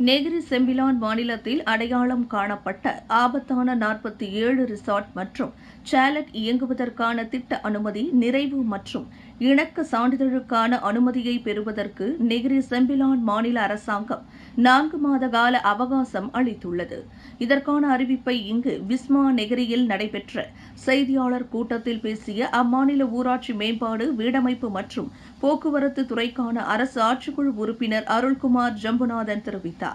Negeri Sembilan மாநிலத்தில் அடையாளம் காணப்பட்ட ஆபத்தான நாற்பத்தி ஏழு ரிசார்ட் மற்றும் சேலட் இயங்குவதற்கான திட்ட அனுமதி நிறைவு மற்றும் இணக்க சான்றிதழுக்கான அனுமதியை பெறுவதற்கு நெகிரி செம்பிலான் மாநில அரசாங்கம் நான்கு மாத கால அவகாசம் அளித்துள்ளது. இதற்கான அறிவிப்பை இங்கு விஸ்மா நெகிரியில் நடைபெற்ற செய்தியாளர் கூட்டத்தில் பேசிய அம்மாநில ஊராட்சி மேம்பாடு வீடமைப்பு மற்றும் போக்குவரத்து துறைக்கான அரசு ஆட்சிக்குழு உறுப்பினர் அருள்குமார் ஜம்புநாதன் தெரிவித்தார்.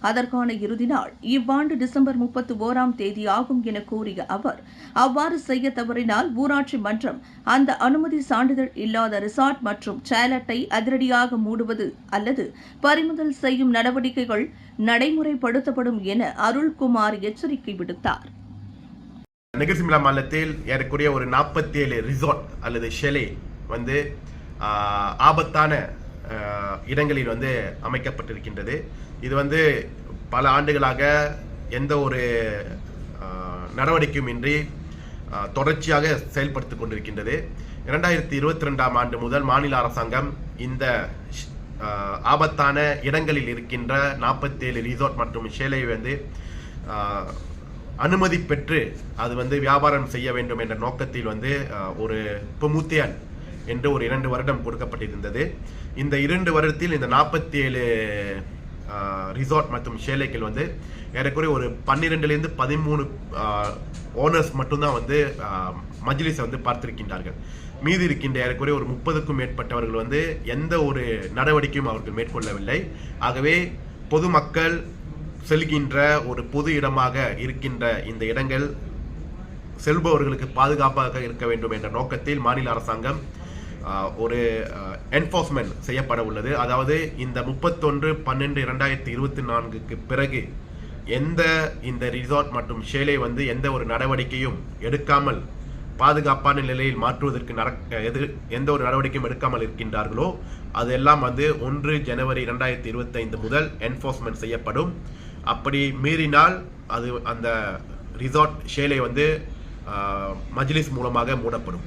அதற்கான இறுதி நாள் இவ்வாண்டு டிசம்பர் முப்பத்தி ஓராம் தேதி ஆகும் என கூறிய அவர் அவ்வாறு செய்ய தவறினால் ஊராட்சி மன்றம் அந்த அனுமதி சான்றிதழ் இல்லாத ரிசார்ட் மற்றும் சேலட்டை அதிரடியாக மூடுவது அல்லது பறிமுதல் செய்யும் நடவடிக்கைகள் நடைமுறைப்படுத்தப்படும் என அருள்குமார் எச்சரிக்கை விடுத்தார். நெகர்சிமிலா மாநிலத்தில் ஏறக்குறைய ஒரு நாற்பத்தி ஏழு ரிசார்ட் அல்லது ஷெலே வந்து ஆபத்தான இடங்களில் வந்து அமைக்கப்பட்டிருக்கின்றது. இது வந்து பல ஆண்டுகளாக எந்த ஒரு ஆஹ், நடவடிக்கையும் இன்றி தொடர்ச்சியாக செயல்படுத்தி கொண்டிருக்கின்றது. இரண்டாயிரத்தி இருபத்தி ரெண்டாம் ஆண்டு முதல் மாநில அரசாங்கம் இந்த ஷ்- ஆபத்தான இடங்களில் இருக்கின்ற நாற்பத்தேழு ரிசார்ட் மற்றும் ஷேலை வந்து அனுமதி பெற்று அது வந்து வியாபாரம் செய்ய வேண்டும் என்ற நோக்கத்தில் வந்து ஒரு புமுத்தியன் என்று ஒரு இரண்டு வருடம் கொடுக்கப்பட்டிருந்தது. இந்த இரண்டு வருடத்தில் இந்த நாற்பத்தி ஏழு ரிசார்ட் மற்றும் ஷேலைகள் வந்து ஏறக்குறைய ஒரு பன்னிரெண்டுலேருந்து பதிமூணு ஓனர்ஸ் மட்டும்தான் வந்து மஜ்லிஸை வந்து பார்த்திருக்கின்றார்கள். மீதி இருக்கின்ற ஏறக்குறைய ஒரு முப்பதுக்கும் மேற்பட்டவர்கள் வந்து எந்த ஒரு நடவடிக்கையும் அவர்கள் மேற்கொள்ளவில்லை. ஆகவே பொதுமக்கள் செல்கின்ற ஒரு பொது இடமாக இருக்கின்ற இந்த இடங்கள் செல்பவர்களுக்கு பாதுகாப்பாக இருக்க வேண்டும் என்ற நோக்கத்தில் மாநில அரசாங்கம் ஒரு என்ஃபோர்ஸ்மெண்ட் செய்யப்பட உள்ளது. அதாவது இந்த முப்பத்தொன்று பன்னெண்டு இரண்டாயிரத்தி இருபத்தி நான்குக்கு பிறகு எந்த இந்த ரிசார்ட் மற்றும் ஷேலை வந்து எந்த ஒரு நடவடிக்கையும் எடுக்காமல் பாதுகாப்பான நிலையில் மாற்றுவதற்கு நடக்க எது எந்த ஒரு நடவடிக்கையும் எடுக்காமல் இருக்கின்றார்களோ அதெல்லாம் வந்து ஒன்று ஜனவரி இரண்டாயிரத்தி இருபத்தைந்து முதல் என்ஃபோர்ஸ்மெண்ட் செய்யப்படும். அப்படி மீறினால் அது அந்த ரிசார்ட் ஷேலை வந்து மஜ்லிஸ் மூலமாக மூடப்படும்.